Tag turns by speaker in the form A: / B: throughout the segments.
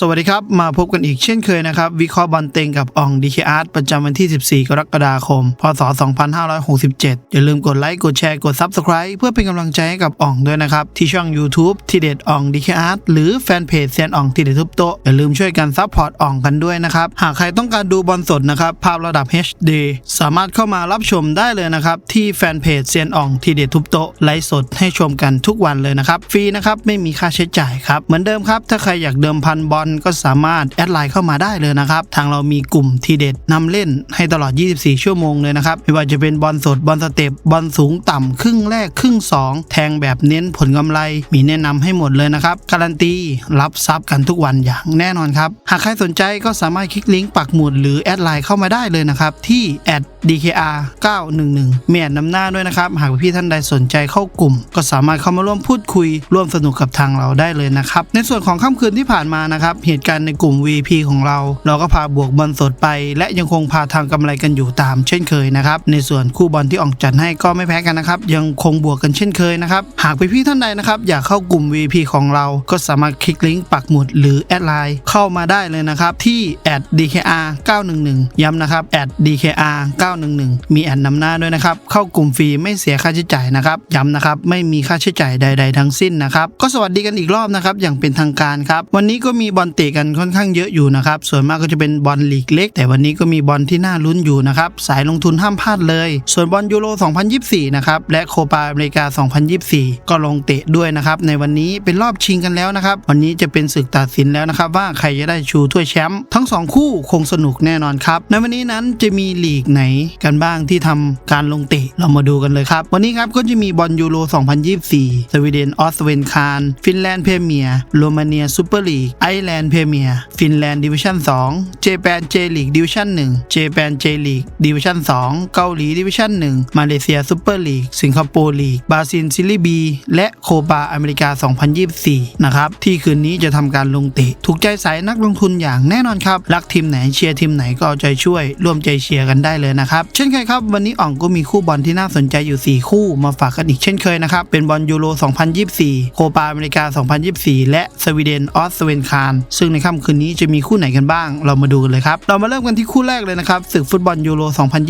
A: สวัสดีครับ มาพบกันอีกเช่นเคยนะครับ วิเคราะห์บอลเต็งกับอ่องดีเคอาร์ตประจำวันที่ 14 กรกฎาคม พศ 2567 อย่าลืมกดไลค์กดแชร์กด Subscribe เพื่อเป็นกำลังใจให้กับอ่องด้วยนะครับ ที่ช่อง YouTube ทีเด็ดอ่องดีเคอาร์ตหรือแฟนเพจเซียนอ่องทีเด็ดทุบโต๊ะอย่าลืมช่วยกันซัพพอร์ตอ่องกันด้วยนะครับ หากใครต้องการดูบอลสดนะครับภาพระดับ HD สามารถเข้ามารับชมได้เลยนะครับที่แฟนเพจเซียนอ่องทีเด็ดทุบโต๊ะไลฟ์สดให้ชมกันทุกวันเลยนะครับฟรีนะครับไม่มีค่าใช้จ่ายครับเหมือนเดิมครับถ้าใครอยากเดิมพันบอลก็สามารถแอดไลน์เข้ามาได้เลยนะครับ ทางเรามีกลุ่มทีเด็ดนำเล่นให้ตลอด 24 ชั่วโมงเลยนะครับ ไม่ว่าจะเป็นบอลสดบอลสเต็ปบอลสูงต่ำครึ่งแรกครึ่ง 2 แทงแบบเน้นผลกำไรมีแนะนำให้หมดเลยนะครับ การันตีรับซับกันทุกวันอย่างแน่นอนครับ หากใครสนใจก็สามารถคลิกลิงก์ปักหมุดหรือแอดไลน์เข้ามาได้เลยนะครับที่ @dkr 911เมียนนำหน้าด้วยนะครับ หากพี่ท่านใดสนใจเข้ากลุ่ม ก็สามารถเข้ามาร่วมพูดคุย ร่วมสนุกกับทางเราได้เลยนะครับ ในส่วนของค่ำคืนที่ผ่านมานะครับเหตุการณ์ในกลุ่ม VP ของเรา เราก็พาบวกบอลสดไป และยังคงพาทางกำไรกันอยู่ตามเช่นเคยนะครับในส่วนคู่บอลที่ออกจัดให้ก็ไม่แพ้กันนะครับยังคงบวกกันเช่นเคยนะครับหากพี่ๆท่านใดนะครับอยากเข้ากลุ่ม VP ของเราก็สามารถคลิกลิงก์ปักหมุดหรือแอดไลน์เข้ามาได้เลยนะครับที่ @dkr 911ย้ำนะครับ @dkr 911มีแอดนำหน้าด้วยนะครับเข้ากลุ่มฟรีไม่เสียค่าใช้จ่ายนะครับย้ำนะครับไม่มีค่าใช้จ่ายใด ๆ ทั้งสิ้นนะครับก็สวัสดีกันอีกรอบนะครับอย่างเป็นทางการครับวันนี้ก็มีบอลเตะกันค่อนข้างเยอะอยู่นะครับส่วนมากก็จะเป็นบอลลีกเล็ก แต่วันนี้ก็มีบอลที่น่าลุ้นอยู่นะครับสายลงทุนห้ามพลาดเลย ส่วนบอลยูโร 2024 นะครับและโคปาอเมริกา 2024 ก็ลงเตะด้วยนะครับในวันนี้เป็นรอบชิงกันแล้วนะครับวันนี้จะเป็นศึกตัดสินแล้วนะครับว่าใครจะได้ชูถ้วยแชมป์ทั้งสองคู่คงสนุกแน่นอนครับในวันนี้นั้นจะมีลีกไหนกันบ้างที่ทำการลงเตะเรามาดูกันเลยครับ วันนี้ครับก็จะมีบอลยูโร 2024 สวีเดนออสเวนคารฟินแลนด์เพเมียร์โรมาเนียซูเปอร์ลีกไอร์แลนด์เพเมียร์ฟินแลนด์ดิวิชั่น2เจแปนเจลีกดิวิชั่น1เจแปนเจลีกดิวิชั่น2เกาหลีดิวิชั่น1มาเลเซียซูเปอร์ลีกสิงคโปร์ลีกบราซิลซิลีบี และโคปาอเมริกา 2024 นะครับที่คืนนี้จะทำการลงเตะถูกใจสายนักลงทุนอย่างแน่นอนครับ รักทีมไหนเชียร์ทีมไหนก็เอาใจช่วย ร่วมใจเชียร์กันได้เลยนะครับ เช่นเคยครับ วันนี้อ่องก็มีคู่บอลที่น่าสนใจอยู่ 4 คู่มาฝากกันอีกเช่นเคยนะครับ เป็นบอลยูโร 2024 โคปาอเมริกา 2024 และสวีเดนออสเวนคารซึ่งในค่ำคืนนี้จะมีคู่ไหนกันบ้าง เรามาดูกันเลยครับ เรามาเริ่มกันที่คู่แรกเลยนะครับศึกฟุตบอลยูโร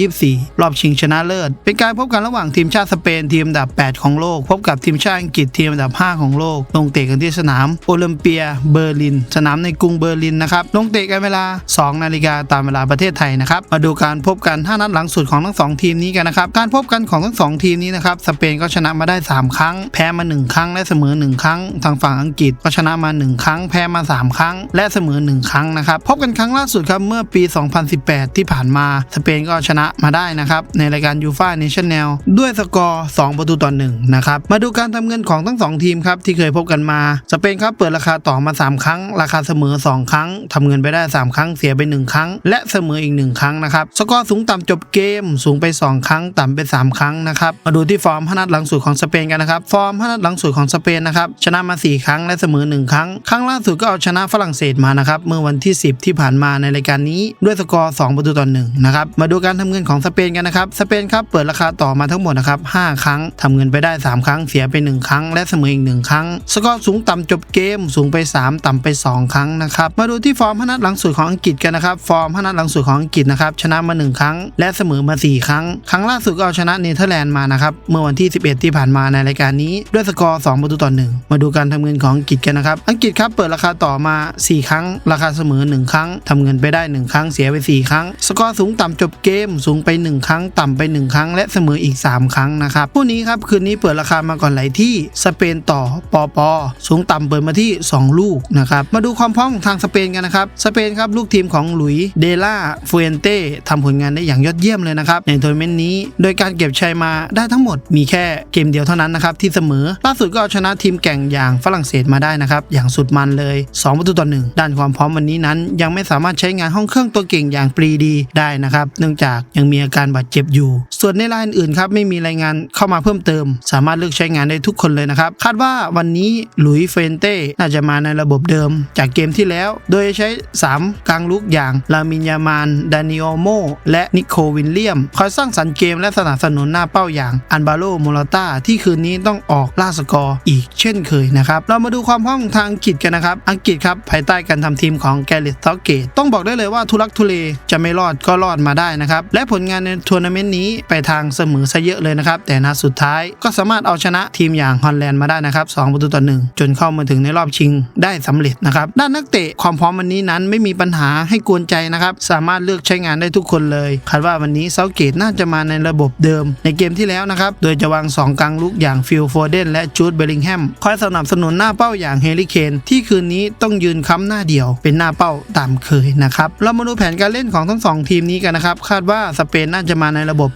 A: 2024 รอบชิงชนะเลิศ เป็นการพบกันระหว่างทีมชาติสเปนทีมอันดับ 8 ของโลก พบกับทีมชาติอังกฤษทีมอันดับ 5 ของโลก ลงเตะกันที่สนามโอลิมเปียเบอร์ลิน สนามในกรุงเบอร์ลินนะครับ ลงเตะกันเวลา 2 นาฬิกาตามเวลาประเทศไทยนะครับ มาดูการพบกัน5นัดหลังสุดของทั้ง 2 ทีมนี้กันนะครับ การพบกันของทั้ง 2 ทีมนี้นะครับ สเปนก็ชนะมาได้ 3 ครั้ง แพ้มา 1 ครั้งและเสมอ 1 ครั้ง ทางฝั่งอังกฤษก็ชนะมา 1 ครั้ง แพ้มา 3ครั้ง และเสมอ 1 ครั้งนะครับพบกันครั้งล่าสุดครับเมื่อปี 2018 ที่ผ่านมาสเปนก็ชนะมาได้นะครับในรายการยูฟ่าเนชั่นแนลด้วยสกอร์ 2 ประตูต่อ1นะครับมาดูการทำเงินของทั้ง 2 ทีมครับที่เคยพบกันมาสเปนครับเปิดราคาต่อมา 3 ครั้ง ราคาเสมอ 2 ครั้งทำเงินไปได้ 3 ครั้งเสียไป 1 ครั้ง และเสมออีก 1 ครั้งนะครับสกอร์สูงต่ำจบเกมสูงไป 2 ครั้ง ต่ำไป 3 ครั้งนะครับมาดูที่ฟอร์มพนัดหลังสุดของสเปนกันนะครับฟอร์มพนัดหลังสุดของสเปนนะครับชนะมา 4 ครั้งและเสมอ 1 ครั้ง ครั้งล่าสุดก็เอาชนะฝรั่งเศสมานะครับเมื่อวันที่ 10 ที่ผ่านมาในรายการนี้ด้วยสกอร์ 2 ประตูต่อ1นะครับมาดูการทำเงินของสเปนกันนะครับสเปนครับเปิดราคาต่อมาทั้งหมดนะครับ5ครั้งทำเงินไปได้ 3 ครั้งเสียไป 1 ครั้ง และเสมออีก 1 ครั้ง สกอร์สูงต่ำจบเกมสูงไป 3 ต่ำไป 2 ครั้งนะครับมาดูที่ฟอร์มพนัดหลังสุดของอังกฤษกันนะครับฟอร์มพนัดหลังสุดของอังกฤษนะครับชนะมา 1 ครั้ง และเสมอมา 4 ครั้ง ครั้งล่าสุดก็เอาชนะเนเธอร์แลนด์มานะครับเมื่อวันที่ 11 ที่ผ่านมาในรายการนี้ด้วยสกอร์ 2 ประตูต่อ1มาดูการทำเงินของอังกฤษกันนะครับอังกฤษครับเปิดราคาต่อมา4 ครั้ง ราคาเสมอ 1 ครั้งทำเงินไปได้ 1 ครั้งเสียไป 4 ครั้ง สกอร์สูงต่ำจบเกมสูงไป 1 ครั้ง ต่ำไป 1 ครั้ง และเสมออีก 3 ครั้งนะครับคู่นี้ครับคืนนี้เปิดราคามาก่อนไหลที่สเปนต่อปอปอสูงต่ำเปิดมาที่ 2 ลูกนะครับมาดูความพร้อมของทางสเปนกันนะครับสเปนครับลูกทีมของหลุยเดล่าฟูเอนเต้ทำผลงานได้อย่างยอดเยี่ยมเลยนะครับในทัวร์นาเมนต์นี้ โดยการเก็บชัยมาได้ทั้งหมดมีแค่เกมเดียวเท่านั้นนะครับที่เสมอล่าสุดก็เอาชนะทีมแก่งอย่างฝรั่งเศสมาได้นะครับอย่างสุดมันเลย2ประตูต่อหนึ่งด้านความพร้อมวันนี้นั้น ยังไม่สามารถใช้งานห้องเครื่องตัวเก่งอย่างปรีดีได้นะครับ เนื่องจากยังมีอาการบาดเจ็บอยู่ ส่วนในรายอื่นครับไม่มีรายงานเข้ามาเพิ่มเติม สามารถเลือกใช้งานได้ทุกคนเลยนะครับ คาดว่าวันนี้หลุยเฟรนเต้น่าจะมาในระบบเดิม จากเกมที่แล้ว โดยใช้ 3 กลางลุกอย่างลามินยามานดานิโอโมและนิโควินเลียม คอยสร้างสรรค์เกมและสนับสนุนหน้าเป้าอย่างอันบาโลโมลาตาที่คืนนี้ต้องออกล่าสกอร์อีกเช่นเคยนะครับเรามาดูความพร้อมทางอังกฤษกันนะครับอังกฤษครับภายใต้การทำทีมของแกลิสทอเกตต้องบอกได้เลยว่าทุลักทุเลจะไม่รอดก็รอดมาได้นะครับ และผลงานในทัวร์นาเมนต์นี้ไปทางเสมอซะเยอะเลยนะครับ แต่นัดสุดท้ายก็สามารถเอาชนะทีมอย่างฮอลแลนด์มาได้นะครับ2ประตูต่อหนึ่งจนเข้ามาถึงในรอบชิงได้สำเร็จนะครับ ด้านนักเตะความพร้อมวันนี้นั้นไม่มีปัญหาให้กวนใจนะครับ สามารถเลือกใช้งานได้ทุกคนเลยคาดว่าวันนี้เซาเกตน่าจะมาในระบบเดิม ในเกมที่แล้วนะครับ โดยจะวาง 2กลางลุกอย่างฟิลโฟเดนและจูดเบลลิงแฮมคอยสนับสนุนหน้าเป้าอย่างเฮลิเคนที่คืนนี้ต้องยืนค้ำหน้าเดียว เป็นหน้าเป้าตามเคยนะครับเรามาดูแผนการเล่นของทั้งสองทีมนี้กันนะครับ คาดว่าสเปนน่าจะมาในระบบ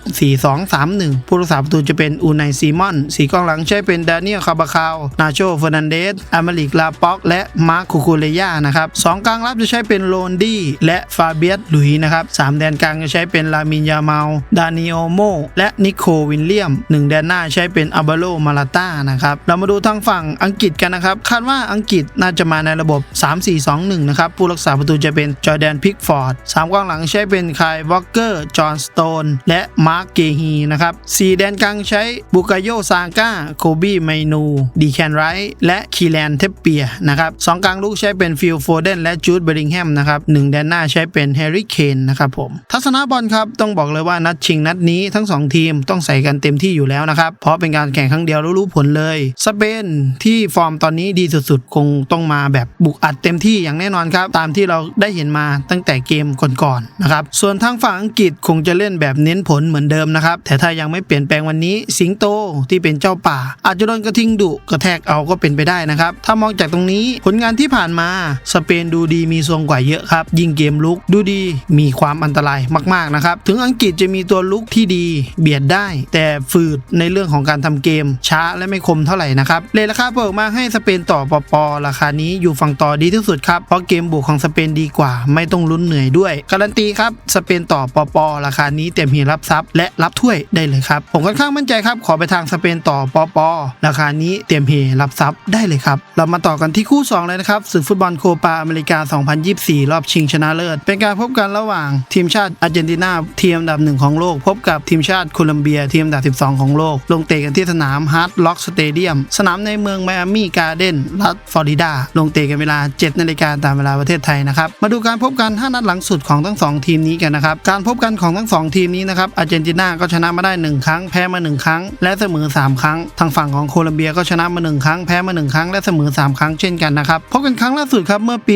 A: 4-2-3-1 ผู้รักษาประตูจะเป็นอูไนซีมอน สีกองหลังใช้เป็นดานิเอลคาบาคาวนาโชเฟอร์นันเดสอามาลิกลาป็อก และมาร์คคูคูเลยานะครับสองกลางรับจะใช้เป็นโรนดี้และฟาเบียสหลุยนะครับสามแดนกลางจะใช้เป็นลามินยาเมาดานิโอโมและนิโควินเลียมหนึ่งแดนหน้าใช้เป็นอาบาโลมาลาต้านะครับเรามาดูทางฝั่งอังกฤษกันนะครับ คาดว่าอังกฤษน่าจะมาในระบบ3-4-2-1 นะครับ ผู้รักษาประตูจะเป็นจอร์แดนพิกฟอร์ดสามกองหลังใช้เป็นคายวอลเกอร์ จอห์นสโตน และมาร์คเกฮีนะครับสี่แดนกลางใช้บุกาโยซาก้า โคบี้ไมนู ดีแคนไรท์และคีแลนเทปเปียนะครับสองกลางลูกใช้เป็นฟิลโฟเดนและจูดเบริงแฮมนะครับหนึ่งแดนหน้าใช้เป็นแฮร์รี่เคนนะครับผมทัศนะบอลครับต้องบอกเลยว่านัดชิงนัดนี้ทั้งสองทีมต้องใส่กันเต็มที่อยู่แล้วนะครับ เพราะเป็นการแข่งครั้งเดียวแล้วรู้ผลเลย สเปนที่ฟอร์มตอนนี้ดีสุดๆ คงต้องมาแบบบุกอัดเต็มที่อย่างแน่นอนครับ ตามที่เราได้เห็นมาตั้งแต่เกมก่อนๆนะครับ ส่วนทางฝั่งอังกฤษคงจะเล่นแบบเน้นผลเหมือนเดิมนะครับ แต่ถ้ายังไม่เปลี่ยนแปลงวันนี้ สิงโตที่เป็นเจ้าป่า อาจจะโดนกระทิงดุกระแทกเอาก็เป็นไปได้นะครับ ถ้ามองจากตรงนี้ผลงานที่ผ่านมาสเปนดูดีมีทรงกว่าเยอะครับยิงเกมลุกดูดีมีความอันตรายมากๆนะครับถึงอังกฤษจะมีตัวลุกที่ดีเบียดได้ แต่ฝืดในเรื่องของการทำเกม ช้าและไม่คมเท่าไหร่นะครับเลยราคาเปิดมาให้สเปนต่อปอปอราคานี้อยู่ฝั่งต่อดีที่สุดครับ เพราะเกมบุกของสเปนดีกว่า ไม่ต้องลุ้นเหนื่อยด้วย การันตีครับ สเปนต่อปอปอราคานี้เต็มเฮียรับทรัพย์และรับถ้วยได้เลยครับ ผมค่อนข้างมั่นใจครับ ขอไปทางสเปนต่อปอปอราคานี้เต็มเฮียรับทรัพย์ได้เลยครับ เรามาต่อกันที่คู่สองเลยนะครับศึกฟุตบอลโคปาอเมริกา 2024 รอบชิงชนะเลิศ เป็นการพบกันระหว่างทีมชาติอาร์เจนตินาทีมอันดับหนึ่งของโลก พบกับทีมชาติโคลัมเบียทีมอันดับ 12 ของโลก ลงเตะกันที่สนามฮาร์ดล็อกสเตเดียมสนามในเมืองไมอามี่การ์เดนรัฐฟลอริดา ลงเตะกันเวลา7นาฬิกาตามเวลาประเทศไทยนะครับ มาดูการพบกัน 5 นัดหลังสุดของทั้ง 2 ทีมนี้กันนะครับ การพบกันของทั้ง 2 ทีมนี้นะครับอาร์เจนตินาก็ชนะมาได้ 1 ครั้งแพ้มา 1 ครั้ง และเสมอ 3 ครั้ง ทางฝั่งของโคลัมเบียก็ชนะมา 1 ครั้งแพ้มา 1 ครั้งและเสมอ 3 ครั้งเช่นกันนะครับพบกันครั้งล่าสุดครับเมื่อปี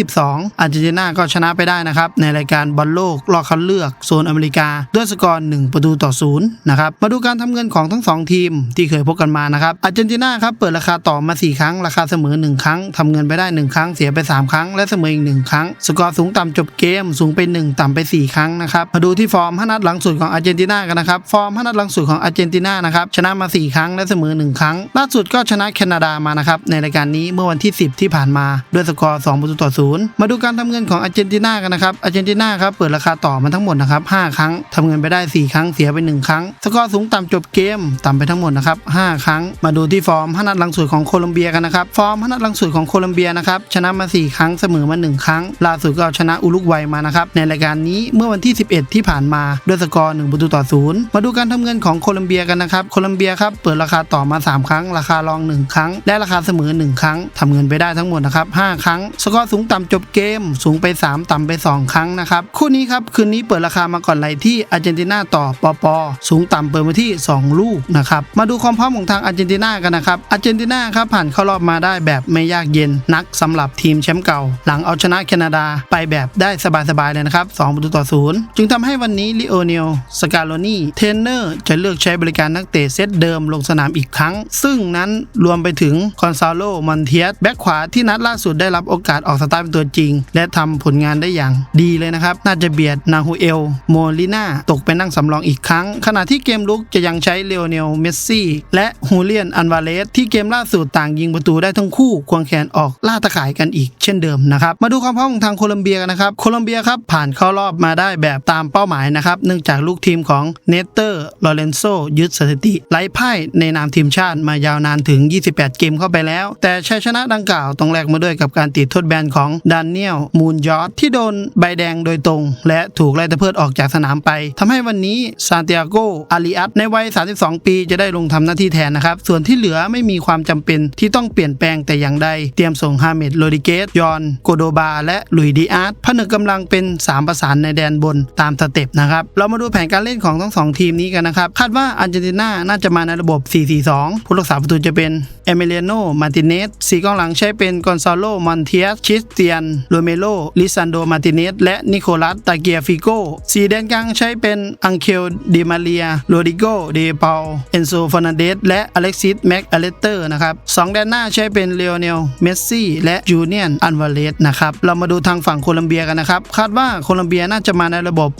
A: 2022 อาร์เจนตินาก็ชนะไปได้นะครับในรายการบอลโลกรอบคัดเลือกโซนอเมริกาด้วยสกอร์1ประตูต่อศูนย์นะครับมาดูการทำเงินของทั้ง 2 ทีมที่เคยพบกันมานะครับอาร์เจนตินาครับเปิดราคาต่อมา 4 ครั้งราคาเสมอ 1 ครั้งทำเงินไปได้1 ครั้งเสียไป 3 ครั้ง และเสมออีก 1 ครั้ง สกอร์สูงต่ำจบเกมสูงไป 1 ต่ำไป 4 ครั้งนะครับมาดูที่ฟอร์ม5นัดหลังสุดของอาร์เจนตินากันนะครับฟอร์ม5นัดหลังสุดของอาร์เจนตินานะครับชนะมา 4 ครั้งและเสมอ 1 ครั้ง ล่าสุดก็ชนะแคนาดามานะครับในรายการนี้เมื่อวันที่ 10 ที่ผ่านมาด้วยสกอร์2ประตูต่อศูนย์มาดูการทำเงินของอาร์เจนตินากันนะครับอาร์เจนตินาครับเปิดราคาต่อมาทั้งหมดนะครับ5ครั้งทำเงินไปได้ 4 ครั้งเสียไป 1 ครั้ง สกอร์สูงต่ำจบเกมต่ำไปทั้งหมดนะครับ5ครั้ง มาดูที่ฟอร์ม5นัดหลังสุดของโคลอมเบียกันนะครับฟอร์ม5นัดหลังสุดของโคลอมเบียนะครับชนะมา 4 ครั้งเสมอมา 1 ครั้ง ล่าสุดก็ชนะอุรุกวัยมานะครับในรายการนี้เมื่อวันที่ 11 ที่ผ่านมาด้วยสกอร์1ประตูต่อศูนย์มาดูการทำเงินของโคลอมเบียกันนะครับโคลอมเบียครับเปิดราคาต่อมา 3 ครั้ง ราคารอง 1 ครั้ง และราคาเสมอ 1 ครั้งทำเงินไปได้ทั้งหมดนะครับ5ครั้ง สกอร์สูงต่ำจบเกม สูงไป 3 ต่ำไป 2 ครั้งนะครับคู่นี้ครับคืนนี้เปิดราคามาก่อนไหลที่อาร์เจนตินาต่อปอปอสูงต่ำเปิดมาที่ 2 ลูกนะครับมาดูความพร้อมของทางอาร์เจนตินากันนะครับอาร์เจนตินาครับผ่านเข้ารอบมาได้แบบไม่ยากเย็นนักสำหรับทีมแชมป์เก่า หลังเอาชนะแคนาดาไปแบบได้สบายๆเลยนะครับ2ประตูต่อศูนย์จึงทำให้วันนี้ลิโอเนลสกาโลนีเทรนเนอร์จะเลือกใช้บริการนักเตะเซตเดิมลงสนามอีกครั้ง ซึ่งนั้นรวมไปถึงคอนซาโลมอนเทียสแบ็คขวาที่นัดล่าสุดได้รับโอกาสออกสตาร์ทเป็นตัวจริง และทำผลงานได้อย่างดีเลยนะครับ น่าจะเบียดนาฮูเอลโมลิน่าตกไปนั่งสำรองอีกครั้ง ขณะที่เกมลุกจะยังใช้เลโอเนลเมสซี่และฮูเลียนอันวาเลสที่เกมล่าสุดต่างยิงประตูได้ทั้งคู่ควงแขนออกล่าตะข่ายกันอีกเช่นเดิมนะครับ มาดูความพร้อมของทางโคลอมเบียกันนะครับ โคลอมเบียครับผ่านเข้ารอบมาได้แบบตามเป้าหมายนะครับ เนื่องจากลูกทีมของเนเตอร์ ลอเรนโซยึดสถิติไร้พ่ายในนามทีมชาติมายาวนานถึง 28 เกมเข้าไปแล้ว แต่ชัยชนะดังกล่าวต้องแลกมาด้วยกับการติดโทษแบนของดานเนียลมูนยอร์ที่โดนใบแดงโดยตรง และถูกไล่ตะเพิดออกจากสนามไปทำให้วันนี้ซานติอาโกอาริอัตในวัย 32 ปีจะได้ลงทำหน้าที่แทนนะครับส่วนที่เหลือไม่มีความจำเป็นที่ต้องเปลี่ยนแปลงแต่อย่างใดเตรียมส่งฮาเมดโรดิเกสยอนโกโดบา และลุยดีอาร์ตผนึกกำลังเป็น 3 ประสานในแดนบนตามสเต็ปนะครับ เรามาดูแผนการเล่นของทั้งสองทีมนี้กันนะครับ คาดว่าอาร์เจนตินาน่าจะมาในระบบ 4-4-2 ผู้รักษาประตูจะเป็นเอเมเลียโนมาติเนสสีกองหลังใช้เป็นกอนซาโลมอนเทียสคริสเตียนโรเมโลลิซันโดมาติเนสและนิโคลัสตาเกียฟิโกสีแดนกลางใช้เป็นอังเคลดิมาเรียโรดิโกเดเปาเอนโซฟอนันเดสและอเล็กซิสแม็กอเลสเตอร์นะครับสองแดนหน้าใช้เป็นเลโอเนลเมสซี่และจูเนียนอันวาเลสนะครับ เรามาดูทางฝั่งโคลัมเบียกันนะครับ คาดว่าโคลัมเบียน่าจะมาในระบบ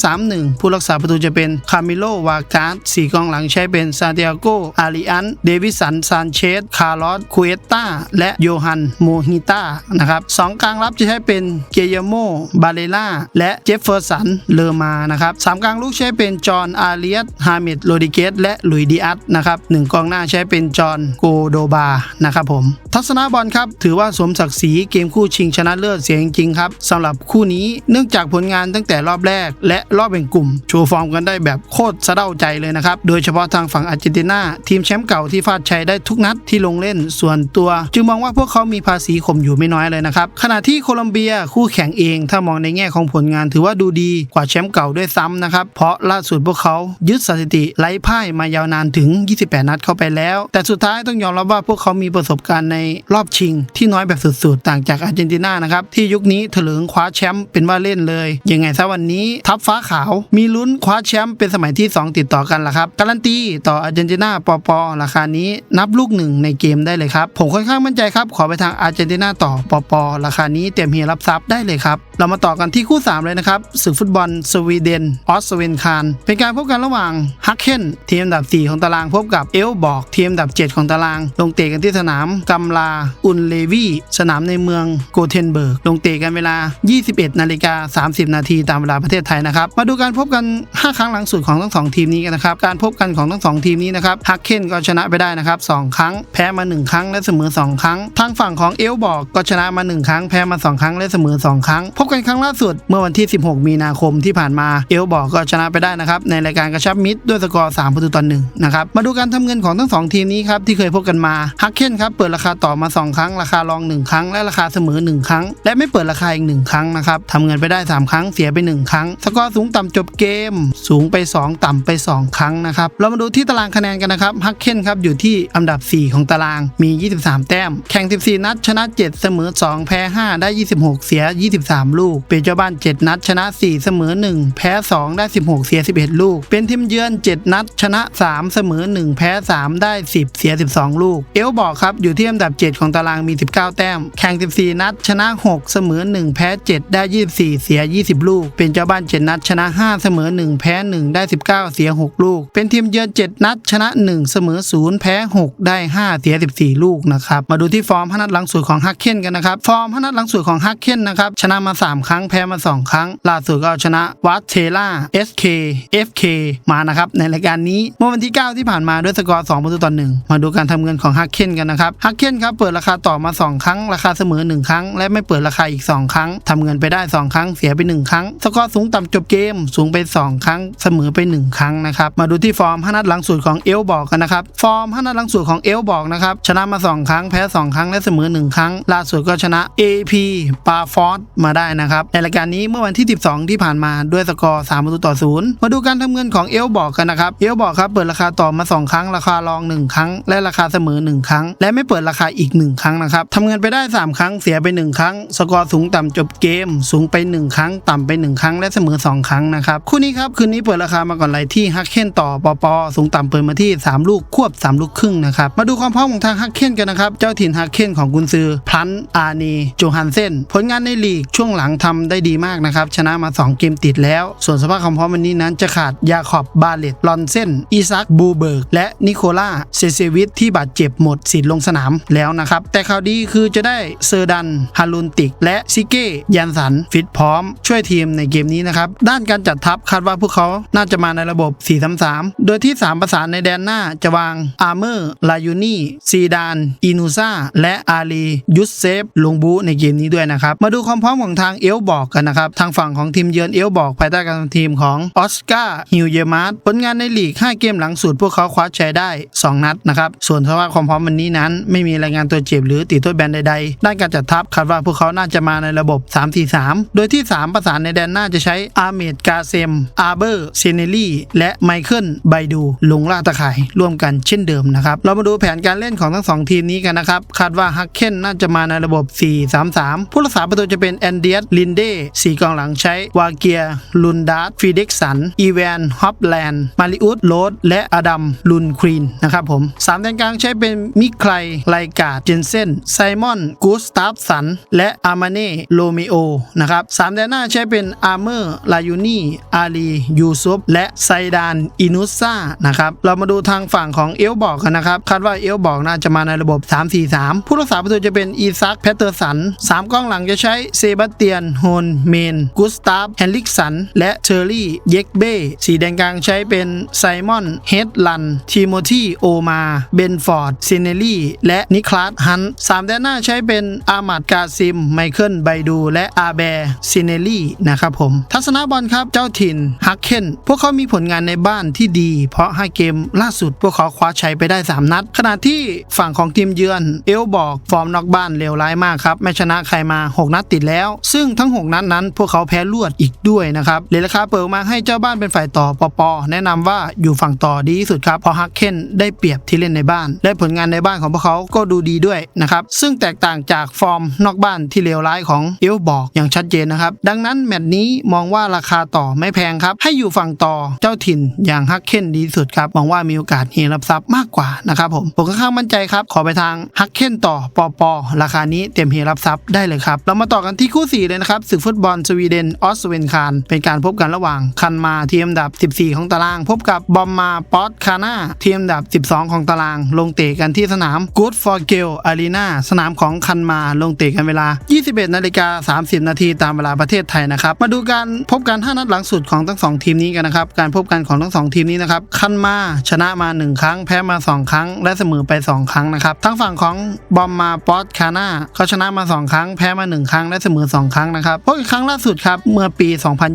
A: 4-2-3-1 ผู้รักษาประตูจะเป็นคามิโลวาการ์ดสี่กองหลังใช้เป็นซาเตียโกอาริอัน เดวิสัน ซานเชส คาร์ลอสคูเอตตาและโยฮัน โมฮิตานะครับสองกลางรับจะใช้เป็นเกเยโม บาเลล่า และเจฟเฟอร์สัน เลอมานะครับสามกลางลูกใช้เป็นจอห์น อาเลียส ฮามิดโรดิเกส และลุยดีอัสนะครับหนึ่งกองหน้าใช้เป็นจอห์น โกโดบา นะครับผม ทัศนาบอลครับ ถือว่าว่าสมศักดิ์ศรีเกมคู่ชิงชนะเลิศเสียจริงๆครับสำหรับคู่นี้เนื่องจากผลงานตั้งแต่รอบแรก และรอบแบ่งกลุ่มโชว์ฟอร์มกันได้แบบโคตรสะเด้าใจเลยนะครับโดยเฉพาะทางฝั่งอาร์เจนตินาทีมแชมป์เก่าที่ฟาดชัยได้ทุกนัดที่ลงเล่นส่วนตัว จึงมองว่าพวกเขามีภาษีข่มอยู่ไม่น้อยเลยนะครับขณะที่โคลอมเบียคู่แข่งเองถ้ามองในแง่ของผลงานถือว่าดูดีกว่าแชมป์เก่าด้วยซ้ำนะครับเพราะล่าสุดพวกเขายึดสถิติไร้พ่ายมายาวนานถึง 28 นัดเข้าไปแล้ว แต่สุดท้ายต้องยอมรับว่าพวกเขามีประสบการณ์ในรอบชิงที่น้อยแบบสุดๆ ต่างจากอาร์เจนตินานะครับ ที่ยุคนี้เถลิงคว้าแชมป์เป็นว่าเล่นเลย ยังไงซะวันนี้ ทัพฟ้าขาว มีลุ้นคว้าแชมป์เป็นสมัยที่ 2 ติดต่อกันละครับ การันตีต่ออาร์เจนตินาปอปอราคานี้นับลูกหนึ่งในเกมได้เลยครับ ผมค่อนข้างมั่นใจครับ ขอไปทางอาร์เจนตินาต่อปอปอราคานี้เตรียมเฮียรับทรัพย์ได้เลยครับเรามาต่อกันที่คู่ 3 เลยนะครับศึกฟุตบอลสวีเดนออสเวนคานเป็นการพบกันระหว่างฮักเคนทีมอันดับ 4 ของตารางพบกับเอลบอกทีมอันดับ 7 ของตาราง ลงเตะกันที่สนามกัมลาอุนเลวีสนามในเมืองโกเทนเบิร์ก ลงเตะกันเวลา 21 นาฬิกา 30 นาทีตามเวลาประเทศไทยนะครับ มาดูการพบกัน 5 ครั้งหลังสุดของทั้ง 2 ทีมนี้กันนะครับ การพบกันของทั้ง 2 ทีมนี้นะครับ ฮักเคนก็ชนะไปได้นะครับ 2 ครั้ง แพ้มา 1 ครั้งและเสมอ 2 ครั้ง ทางฝั่งของเอลบอกก็ชนะมา 1 ครั้ง แพ้มา 2 ครั้งและเสมอ 2 ครั้ง พบกันครั้งล่าสุดเมื่อวันที่ 16 มีนาคมที่ผ่านมา เอลบอกก็ชนะไปได้นะครับในรายการกระชับมิตรด้วยสกอร์ 3 ประตูต่อ1นะครับ มาดูการทำเงินของทั้ง 2 ทีมนี้ครับที่เคยพบกันมา ฮักเคนครับเปิดราคาต่อมา 2 ครั้งราคารอง 1 ครั้ง และราคาเสมอ 1 ครั้ง และไม่เปิดราคาอีก 1 ครั้งนะครับทำเงินไปได้ 3 ครั้งเสียไป 1 ครั้ง สกอร์สูงต่ำจบเกม สูงไป 2 ต่ำไป 2 ครั้งนะครับเรามาดูที่ตารางคะแนนกันนะครับฮักเคนครับอยู่ที่อันดับ 4 ของตารางมี 23 แต้ม แข่ง 14 นัด ชนะ 7 เสมอ 2 แพ้ 5 ได้ 26 เสีย 23 ลูก เป็นเจ้าบ้าน 7 นัด ชนะ 4 เสมอ 1 แพ้ 2 ได้ 16 เสีย 11 ลูก เป็นทีมเยือน 7 นัด ชนะ 3 เสมอ 1 แพ้ 3 ได้ 10 เสีย 12 ลูก เอลบอกครับอยู่ที่อันดับ 7 ของตารางมี 19แต้ม แข่ง 14 นัด ชนะ 6 เสมอ 1 แพ้ 7 ได้ 24 เสีย 20 ลูก เป็นเจ้าบ้าน 7 นัด ชนะ 5 เสมอ 1 แพ้ 1 ได้ 19 เสีย 6 ลูก เป็นทีมเยือน 7 นัด ชนะ 1 เสมอ 0 แพ้ 6 ได้ 5 เสีย 14 ลูกนะครับ มาดูที่ฟอร์มพนัดหลังสุดของฮักเคนกันนะครับ ฟอร์มพนัดหลังสุดของฮักเคนนะครับ ชนะมา 3 ครั้ง แพ้มา 2 ครั้ง ล่าสุดก็เอาชนะวัตเทล่า SK FK มานะครับ ในรายการนี้ เมื่อวันที่ 9 ที่ผ่านมาด้วยสกอร์2ประตูต่อ1มาดูการทำเงินของฮักเคนกันนะครับฮักเคนครับเปิดราคาต่อมา 2ครั้ง ราคาเสมอ 1 ครั้ง และไม่เปิดราคาอีก 2 ครั้งทำเงินไปได้ 2 ครั้งเสียไป 1 ครั้ง สกอร์สูงต่ำจบเกมสูงไป 2 ครั้ง เสมอไป 1 ครั้งนะครับมาดูที่ฟอร์ม5นัดหลังสุดของเอลบอกกันนะครับฟอร์ม5นัดหลังสุดของเอลบอกนะครับชนะมา 2 ครั้งแพ้ 2 ครั้งและเสมอ 1 ครั้ง ล่าสุดก็ชนะ AP ปาฟอร์ดมาได้นะครับในรายการนี้เมื่อวันที่ 12 ที่ผ่านมาด้วยสกอร์3ประตูต่อ0มาดูการทำเงินของเอลบอกกันนะครับเอลบอกครับเปิดราคาต่อมา 2 ครั้ง ราคารอง 1 ครั้ง และราคาเสมอ 1 ครั้ง และไม่เปิดราคาอีก 1 ครั้งนะครับทำเงินไปได้ 3 ครั้งเสียไป 1 ครั้ง สกอร์สูงต่ำจบเกม สูงไป 1 ครั้ง ต่ำไป 1 ครั้งและเสมอ 2 ครั้งนะครับคู่นี้ครับคืนนี้เปิดราคามาก่อนไหลที่ฮักเคนต่อปอปอสูงต่ำเปิดมาที่ 3 ลูกควบ 3 ลูกครึ่งนะครับมาดูความพร้อมของทางฮักเคนกันนะครับเจ้าถิ่นฮักเคนของกุนซือพลันอานีโจฮันเซนผลงานในลีกช่วงหลังทำได้ดีมากนะครับชนะมา 2 เกมติดแล้ว ส่วนสภาพความพร้อมวันนี้นั้นจะขาดยาขอบบาเลตลอนเซนอีซักบูเบิร์กและนิโคล่าเซเซวิทที่บาดเจ็บหมดสิทธิ์ลงสนามแล้วนะครับแต่ข่าวดีคือจะได้เซอร์ดันฮารุนติก และซิเก้ยันสันฟิตพร้อมช่วยทีมในเกมนี้นะครับ ด้านการจัดทัพคาดว่าพวกเขาน่าจะมาในระบบ 4-3-3 โดยที่ 3 ประสานในแดนหน้าจะวางอาร์เมอร์ลายูนี่ซีดาน อินูซาและอาลียุสเซฟลงบูในเกมนี้ด้วยนะครับ มาดูความพร้อมของทางเอลบอกกันนะครับ ทางฝั่งของทีมเยือนเอลบอกภายใต้การนำทีมของออสการ์ฮิวเยมาร์ผลงานในลีก 5 เกมหลังสุดพวกเขาคว้าชัยได้ 2 นัดนะครับส่วนสภาพความพร้อมวันนี้นั้น ไม่มีรายงานตัวเจ็บหรือติดโทษทดแบนใดๆ ด้านการจัดทัพคาดว่าพวกเขาน่าจะมาในระบบ 3-4-3 โดยที่ 3 ประสานในแดนหน้าจะใช้อาร์เมดกาเซม อาร์เบอร์เซเนลี่ และไมเคิลไบดูลงล่าตะข่ายร่วมกันเช่นเดิมนะครับ เรามาดูแผนการเล่นของทั้งสองทีมนี้กันนะครับ คาดว่าฮักเคนน่าจะมาในระบบ 4-3-3 ผู้รักษาประตูจะเป็นแอนเดียส ลินเดสี่กองหลังใช้วาเกียลุนดาร์ฟีเด็กสัน อีแวนฮอปแลนด์ มาริอุสโรดและอดัม ลุนครีนนะครับผมสามแดนกลางใช้เป็นมิคไคลไลกาดเจนเซนไซมอนกูสตาฟสัน และอามาเน่โลเมโอนะครับสามแดนหน้าใช้เป็นอาร์เมอร์ลายูนีอาลียูซุปและไซดานอินุซ่านะครับเรามาดูทางฝั่งของเอลบอกกันนะครับคาดว่าเอลบอกน่าจะมาในระบบ 3-4-3 ผู้รักษาประตูจะเป็นอีซักแพตเตอร์สันสามกองหลังจะใช้เซบาสเตียนโฮนเมนกุสตาฟแฮนลิกสัน และเชอร์รี่เยกเบ้สีแดงกลางใช้เป็นไซมอนเฮดลันทีโมธีโอมาเบนฟอร์ดซินเนลี่และนิคลาสฮันสามแดนหน้าใช้เป็นอามัดกาซิม ไมเคิลไบดู และอาแบร์ซินเนลี่นะครับผม ทัศนบอลครับเจ้าถิ่นฮักเคนพวกเขามีผลงานในบ้านที่ดี เพราะให้เกมล่าสุดพวกเขาคว้าชัยไปได้ 3 นัด ขณะที่ฝั่งของทีมเยือนเอลบอกฟอร์มนอกบ้านเลวร้ายมากครับไม่ชนะใครมา 6 นัดติดแล้ว ซึ่งทั้ง 6 นัดนั้น พวกเขาแพ้รวดอีกด้วยนะครับเลยราคาเปิดมาให้เจ้าบ้านเป็นฝ่ายต่อปปแนะนำว่าอยู่ฝั่งต่อดีที่สุดครับเพราะฮักเคนได้เปรียบที่เล่นในบ้าน และผลงานในบ้านของพวกเขาก็ดูดีด้วยนะครับซึ่งแตกต่างจากฟอร์มนอกบ้านที่เลวร้ายของเอลบอกอย่างชัดเจนนะครับ ดังนั้นแมตช์นี้มองว่าราคาต่อไม่แพงครับ ให้อยู่ฝั่งต่อเจ้าถิ่นอย่างฮักเคนดีสุดครับหวังว่ามีโอกาสเฮรับทรัพย์มากกว่านะครับผมผมค่อนข้างมั่นใจครับ ขอไปทางฮักเคนต่อปอปอราคานี้เต็มเฮรับทรัพย์ได้เลยครับ เรามาต่อกันที่คู่สี่เลยนะครับศึกฟุตบอลสวีเดนออสเวนคารเป็นการพบกันระหว่างคันมาทีมอันดับ 14 ของตาราง พบกับบอมมาปอตคาน่าทีมอันดับ 12 ของตาราง ลงเตะกันที่สนาม Good for g a l Arena สสนามของคันมาลงเตะกันเวลา 21 นาฬิกา 30 นาทีตามเวลาประเทศไทยนะครับ มาดูการพบกัน 5 นัดหลังสุดของทั้ง 2 ทีมนี้กันนะครับ การพบกันของทั้ง 2 ทีมนี้นะครับคันมาชนะมา 1 ครั้ง แพ้มา 2 ครั้ง และเสมอไป 2 ครั้งนะครับ ทั้งฝั่งของบอมมาปอตคาน่าเขาชนะมา 2 ครั้ง แพ้มา 1 ครั้ง และเสมอ 2 ครั้งนะครับพบอีกครั้งล่าสุดครับเมื่อปี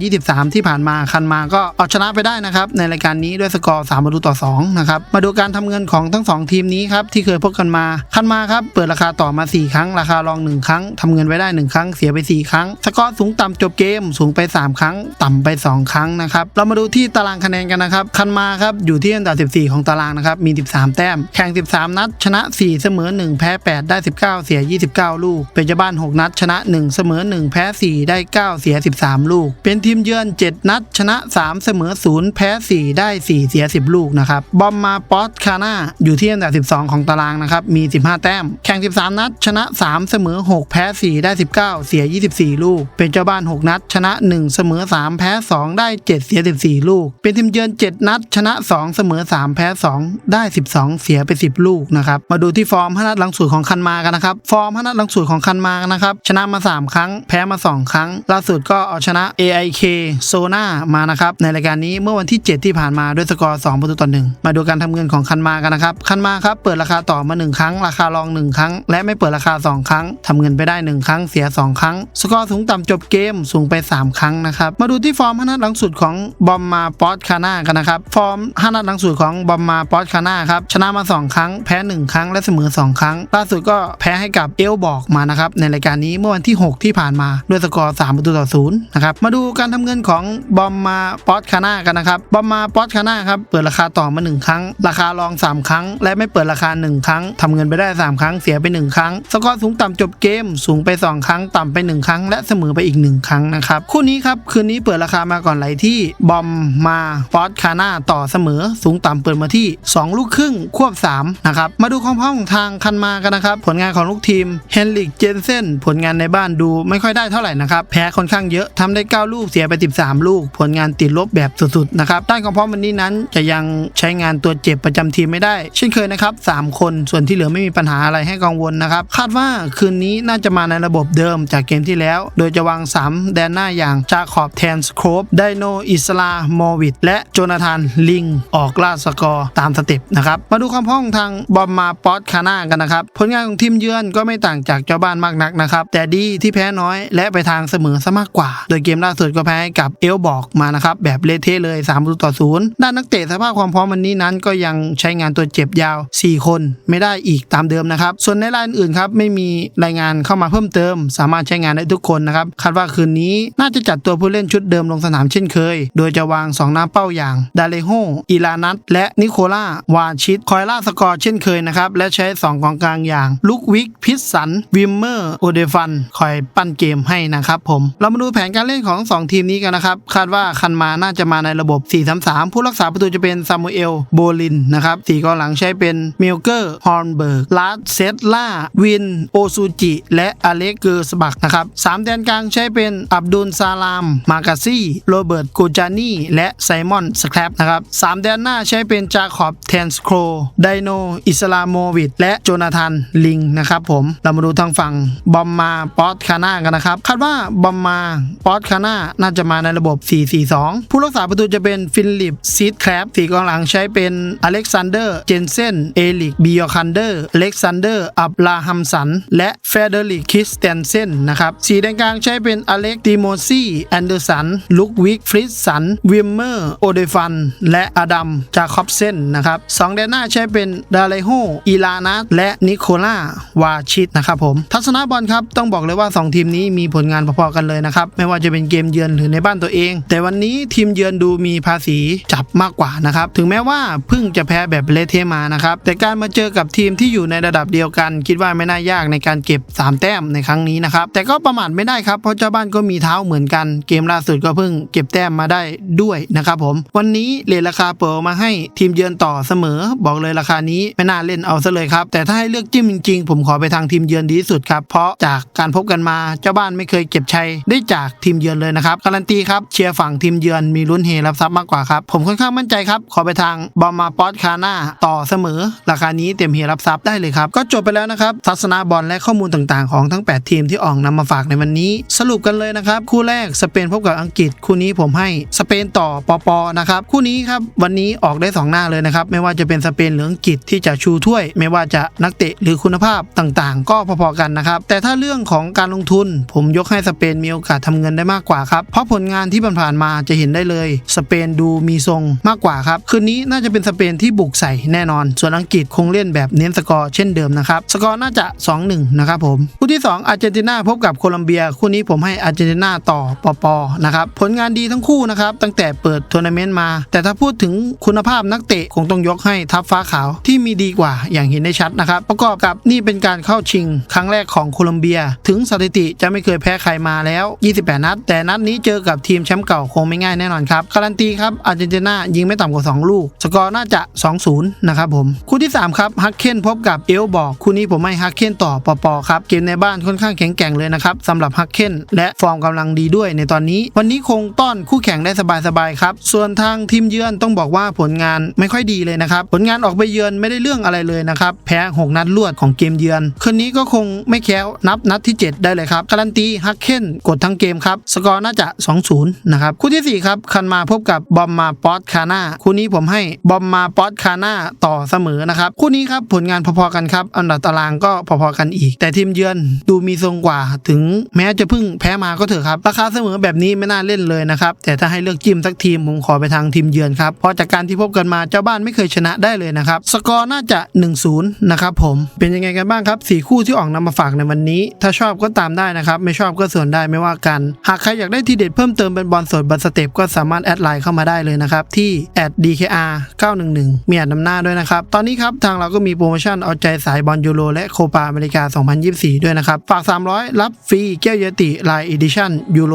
A: 2023 ที่ผ่านมาคันมาก็เอาชนะไปได้นะครับในรายการนี้ด้วยสกอร์3ประตูต่อ2นะครับมาดูการทำเงินของทั้ง 2 ทีมนี้ครับที่เคยพบกันมาคันมาครับเปิดราคาต่อมา 4 ครั้ง ราคารอง 1 ครั้งทำเงินไว้ได้ 1 ครั้ง เสียไป 4 ครั้ง สกอร์สูงต่ำจบเกมสูงไป 3 ครั้ง ต่ำไป 2 ครั้งนะครับเรามาดูที่ตารางคะแนนกันนะครับคันมาครับอยู่ที่อันดับ 14 ของตารางนะครับมี 13 แต้ม แข่ง 13 นัด ชนะ 4 เสมอ 1 แพ้ 8 ได้ 19 เสีย 29 ลูก เป็นเจ้าบ้าน 6 นัด ชนะ 1 เสมอ 1 แพ้ 4 ได้ 9 เสีย 13 ลูก เป็นทีมเยือน 7 นัด ชนะ 3 เสมอ 0 แพ้ 4 ได้ 4 เสีย 10 ลูกนะครับบอมมาปอตคาน่าอยู่ที่อันดับ 12 ของตารางนะครับมี 15 แต้ม แข่ง 13นัด ชนะ 3 เสมอ 6 แพ้ 4 ได้ 19 เสีย 24 ลูก เป็นเจ้าบ้าน 6 นัด ชนะ 1 เสมอ 3 แพ้ 2 ได้ 7 เสีย 14 ลูก เป็นทีมเยือน 7 นัด ชนะ 2 เสมอ 3 แพ้ 2 ได้ 12 เสียไป 10 ลูกนะครับ มาดูที่ฟอร์ม5นัดหลังสุดของคันมากันนะครับ ฟอร์ม5นัดหลังสุดของคันมากันนะครับ ชนะมา 3 ครั้ง แพ้มา 2 ครั้ง ล่าสุดก็เอาชนะ AIK โซนามานะครับ ในรายการนี้เมื่อวันที่ 7 ที่ผ่านมาด้วยสกอร์ 2 ประตูต่อ 1 มาดูการทำเงินของคันมากันนะครับ คันมาครับ เปิดราคาต่อมา 1 ครั้ง ราคารอง 1 ครั้ง และไม่เปิดราคา 2 ครั้งทำเงินไปได้ 1 ครั้งเสีย 2 ครั้ง สกอร์สูงต่ำจบเกมสูงไป 3 ครั้งนะครับ มาดูที่ฟอร์ม5นัดหลังสุดของบอมมาปอตคาน่ากันนะครับ ฟอร์ม5นัดหลังสุดของบอมมาปอตคาน่าครับชนะมา 2 ครั้ง แพ้ 1 ครั้งและเสมอ 2 ครั้ง ล่าสุดก็แพ้ให้กับเอลบอกมานะครับในรายการนี้เมื่อวันที่ 6 ที่ผ่านมาด้วยสกอร์3ประตูต่อ0นะครับมาดูการทำเงินของบอมมาปอตคาน่ากันนะครับบอมมาปอตคาน่าครับเปิดราคาต่อมา 1 ครั้ง ราคารอง 3 ครั้ง และไม่เปิดราคา 1 ครั้งทำเงินไปได้ 3 ครั้งเสียไป1ครั้ง สกอร์สูงต่ำจบเกม สูงไป 2 ครั้ง ต่ำไป 1 ครั้ง และเสมอไปอีก 1 ครั้งนะครับ คู่นี้ครับ คืนนี้เปิดราคามาก่อนไหลที่บอมมาปอตคาน่าต่อเสมอ สูงต่ำเปิดมาที่ 2 ลูกครึ่งควบ3นะครับมาดูความพร้อมของทางคันมากันนะครับผลงานของลูกทีมเฮนริกเจนเซนผลงานในบ้านดูไม่ค่อยได้เท่าไหร่นะครับแพ้ค่อนข้างเยอะทำได้ 9 ลูกเสียไป 13 ลูก ผลงานติดลบแบบสุดๆนะครับด้านความพร้อมวันนี้นั้นจะยังใช้งานตัวเจ็บประจำทีมไม่ได้ เช่นเคยนะครับ3คนส่วนที่เหลือไม่มีปัญหาอะไรให้กังวลนะครับ คาดว่าคืนนี้น่าจะมาในระบบเดิมจากเกมที่แล้ว โดยจะวาง 3 แดนหน้าอย่างจาขอบแทนสโครบไดโนอิสลาโมวิดและโจนาธานลิง ออกล่าสกอร์ตามสเต็ปนะครับ มาดูความพร้อมของทางบอมมาปอตคาน่ากันนะครับ ผลงานของทีมเยือนก็ไม่ต่างจากเจ้าบ้านมากนักนะครับ แต่ดีที่แพ้น้อยและไปทางเสมอซะมากกว่า โดยเกมล่าสุดก็แพ้กับเอลบอกมานะครับแบบเละเทะเลย3ประตูต่อศูนย์ด้านนักเตะสภาพความพร้อมวันนี้นั้นก็ยังใช้งานตัวเจ็บยาว 4 คนไม่ได้อีกตามเดิมนะครับ ส่วนในรายายอื่นครับไม่มีรายงานเข้ามาเพิ่มเติม สามารถใช้งานได้ทุกคนนะครับคาดว่าคืนนี้น่าจะจัดตัวผู้เล่นชุดเดิมลงสนามเช่นเคย โดยจะวาง 2 หน้าเป้าอย่างดาเลโฮอิลานัทและนิโคล่าวาชิตคอยล่าสกอร์เช่นเคยนะครับและใช้ 2 กองกลางอย่างลุกวิกพิสสันวิมเมอร์โอเดฟันคอยปั้นเกมให้นะครับผมเรามาดูแผนการเล่นของ 2 ทีมนี้กันนะครับคาดว่าคันมาน่าจะมาในระบบ 4-3-3 ผู้รักษาประตูจะเป็นซามูเอลโบลินนะครับสี่กองหลังใช้เป็นมิลเกอร์ฮอร์นเบิร์กลาสเซตล่าวิน โอซูจิ และอเล็กเกอร์สบักนะครับสามแดนกลางใช้เป็นอับดุลซาลาม มากาซี่ โรเบิร์ตกูจานีและไซมอนสแครปนะครับสามแดนหน้าใช้เป็นจาคอบเทนสโครไดโน อิสลาโมวิดและโจนาธานลิงนะครับผมเรามาดูทางฝั่งบอมมาปอสคาน่ากันนะครับคาดว่าบอมมาปอสคาน่าน่าจะมาในระบบ 4-4-2 ผู้รักษาประตูจะเป็นฟิลิปซีดแครปสี่กองหลังใช้เป็นอเล็กซานเดอร์ เจนเซนเอลิกบิโอคันเดอร์อเล็กซานเดอร์อับราฮัมสัน และเฟเดริกคิสเตนเซนนะครับสีแดนกลางใช้เป็นอเล็กติโมซีแอนเดอร์สันลุกวิกฟริสสันวิมเมอร์โอเดฟัน และอดัมจาคอบเซนนะครับสองแดนหน้าใช้เป็นดาเลโฮอีลานัสและนิโคล่าวาชิตนะครับผมทัศนบอลครับต้องบอกเลยว่า 2 ทีมนี้มีผลงานพอๆกันเลยนะครับไม่ว่าจะเป็นเกมเยือนหรือในบ้านตัวเอง แต่วันนี้ทีมเยือนดูมีภาษีจับมากกว่านะครับถึงแม้ว่าเพิ่งจะแพ้แบบเลเทมานะครับแต่การมาเจอกับทีมที่อยู่ในระดับเดียวกันคิดว่าไม่น่ายากในการเก็บ 3 แต้มในครั้งนี้นะครับแต่ก็ประมาทไม่ได้ครับเพราะเจ้าบ้านก็มีเท้าเหมือนกันเกมล่าสุดก็เพิ่งเก็บแต้มมาได้ด้วยนะครับผมวันนี้เลทราคาเปิดมาให้ทีมเยือนต่อเสมอ บอกเลยราคานี้ไม่น่าเล่นเอาซะเลยครับแต่ถ้าให้เลือกจิ้มจริงๆ ผมขอไปทางทีมเยือนดีที่สุดครับเพราะจากการพบกันมาเจ้าบ้านไม่เคยเก็บชัยได้จากทีมเยือนเลยนะครับการันตีครับเชียร์ฝั่งทีมเยือนมีลุ้นเฮรับทรัพย์มากกว่าครับผมค่อนข้างมั่นใจครับขอไปทางบอมมาปอสคาน่าต่อเสมอ ราคานี้เต็มเฮรับทรัพย์ได้เลยครับก็จบไปแล้วนะครับทัศนาบอลและข้อมูลต่างๆ ของทั้ง 8 ทีมที่ออกนำมาฝากในวันนี้ สรุปกันเลยนะครับ คู่แรกสเปนพบกับอังกฤษ คู่นี้ผมให้สเปนต่อปอปอนะครับคู่นี้ครับวันนี้ออกได้สองหน้าเลยนะครับไม่ว่าจะเป็นสเปนหรืออังกฤษที่จะชูถ้วย ไม่ว่าจะนักเตะหรือคุณภาพต่างๆ ก็พอๆกันนะครับแต่ถ้าเรื่องของการลงทุน ผมยกให้สเปนมีโอกาสทำเงินได้มากกว่าครับเพราะผลงานที่ผ่านๆมาจะเห็นได้เลย สเปนดูมีทรงมากกว่าครับคืนนี้น่าจะเป็นสเปนที่บุกใส่แน่นอน ส่วนอังกฤษคงเล่นแบบเน้นสกอร์เช่นเดิมนะครับสกอร์น่าจะ 2-1 นะครับผม คู่ที่ 2 อาร์เจนตินาพบกับโคลัมเบีย คู่นี้ผมให้อาร์เจนตินาต่อปอปอนะครับผลงานดีทั้งคู่นะครับตั้งแต่เปิดทัวร์นาเมนต์มา แต่ถ้าพูดถึงคุณภาพนักเตะคงต้องยกให้ทัพฟ้าขาวที่มีดีกว่าอย่างเห็นได้ชัดนะครับ ประกอบกับนี่เป็นการเข้าชิง ครั้งแรกของโคลัมเบีย ถึงสถิติจะไม่เคยแพ้ใครมาแล้ว 28 นัด แต่นัดนี้เจอกับทีมแชมป์เก่าคงไม่ง่ายแน่นอนครับการันตีครับอาร์เจนตินายิงไม่ต่ำกว่า 2 ลูก สกอร์น่าจะ 2-0 นะครับผมคู่ที่ 3 ครับฮักเคนพบกับเอลบอกคู่นี้ผมให้ฮักเคนต่อปอปอครับเกมในบ้านค่อนข้างแข็งแกร่งเลยนะครับสำหรับฮักเคนและฟอร์มกำลังดีด้วยในตอนนี้ วันนี้คงต้อนคู่แข่งได้สบายๆครับส่วนทางทีมเยือนต้องบอกว่าผลงานไม่ค่อยดีเลยนะครับผลงานออกไปเยือนไม่ได้เรื่องอะไรเลยนะครับแพ้ 6 นัดรวดของเกมเยือนคืนนี้ก็คงไม่แค้วนับนัดที่ 7 ได้เลยครับการันตีฮักเคนกดทั้งเกมครับสกอร์น่าจะ 2-0นะครับคู่ทีสี่4 ครับคันมาพบกับบอมมาปอสคาน่าคู่นี้ผมให้บอมมาปอสคาน่าต่อเสมอนะครับคู่นี้ครับผลงานพอๆกันครับอันดับตารางก็พอๆกันอีก แต่ทีมเยือนดูมีทรงกว่า ถึงแม้จะเพิ่งแพ้มาก็เถอะครับ ราคาเสมอแบบนี้ไม่น่าเล่นเลยนะครับ แต่ถ้าให้เลือกจิ้มสักทีมผมขอไปทางทีมเยือนครับ เพราะจากการที่พบกันมาเจ้าบ้านไม่เคยชนะได้เลยนะครับ สกอร์น่าจะ 1-0 นะครับผม เป็นยังไงกันบ้างครับสี่คู่ที่ออกนำมาฝากในวันนี้ ถ้าชอบก็ตามได้นะครับ ไม่ชอบก็ส่วนได้ไม่ว่ากัน หากใครอยากได้ทีเด็ดเพิ่มเติมเป็นบอลสดบันสเต็ปก็สามารถแอดไลน์เข้ามาได้เลยนะครับที่ @dkr 911มีอัดนำหน้าด้วยนะครับ ตอนนี้ครับทางเราก็มีโปรโมชั่นเอาใจสายบอลยูโรและโคปาอเมริกา 2024 ด้วยนะครับ ฝาก 300 รับฟรีแก้วเยติลายอีดิชั่นยูโร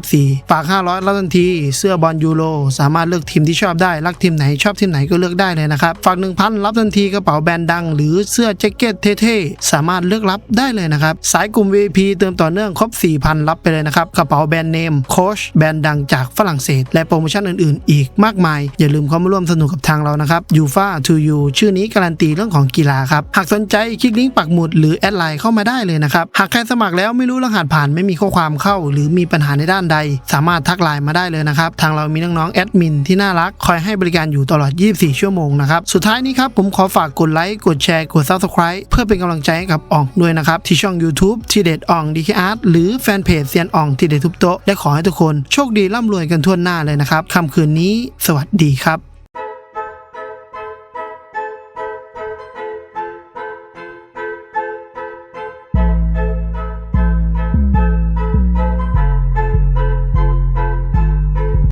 A: 2024 ฝาก 500 รับทันที เสื้อบอลยูโร สามารถเลือกทีมที่ชอบได้ รักทีมไหนชอบทีมไหนก็เลือกได้เลยนะครับ ฝาก 1,000 รับทันทีกระเป๋าแบรนด์ดัง หรือเสื้อแจ็คเก็ตเท่ๆ สามารถเลือกรับได้เลยนะครับ สายกลุ่ม VIP เติมต่อเนื่องครบ 4,000 รับไปเลยนะครับ กระเป๋าแบรนด์เนม โคชแบรนด์ดังจากฝรั่งเศส และโปรโมชั่นอื่นๆ อีกมากมาย อย่าลืมเข้ามาร่วมสนุกกับทางเรานะครับยูฟาทูยูชื่อนี้การันตีเรื่องของกีฬาครับหากสนใจคลิกลิงก์ปักหมุดหรือแอดไลน์เข้ามาได้เลยนะครับ หากใครสมัครแล้วไม่รู้รหัสผ่านไม่มีข้อความเข้า หรือมีปัญหาในด้านใด สามารถทักไลน์มาได้เลยนะครับ ทางเรามีน้องๆแอดมินที่น่ารัก คอยให้บริการอยู่ตลอด 24 ชั่วโมงนะครับ สุดท้ายนี้ครับผมขอฝากกดไลค์ กดแชร์ กด Subscribe เพื่อเป็นกำลังใจให้กับอ่องด้วยนะครับ ที่ช่อง YouTube ทีเด็ดอ่องดีคอาร์ตหรือแฟนเพจเซียนอ่องทีเด็ดทุบโต๊ะและขอให้ทุกคน โชคดีร่ำรวยกันทั่วหน้าเลยนะครับค่ำคืนนี้ สวัสดีครับ